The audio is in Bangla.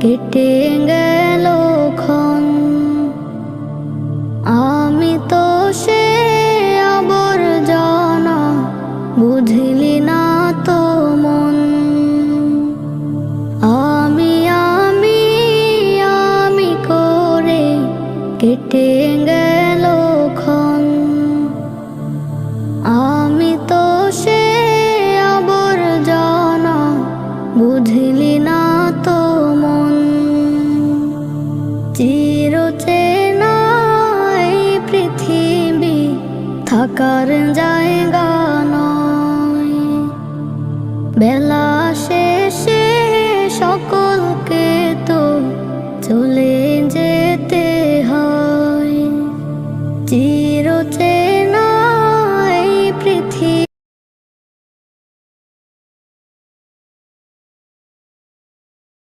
কেটে গেল ক্ষণ আমি তো সে আবর্জনা বুঝলি না তো মন। আমি আমি আমি করে কেটে গেল বুঝলি না তো মন চিরচেনা পৃথিবী থাকার জায়গা নয়। বেলা শেষে সকলকে তো চলে যেতে হয়। চিরচে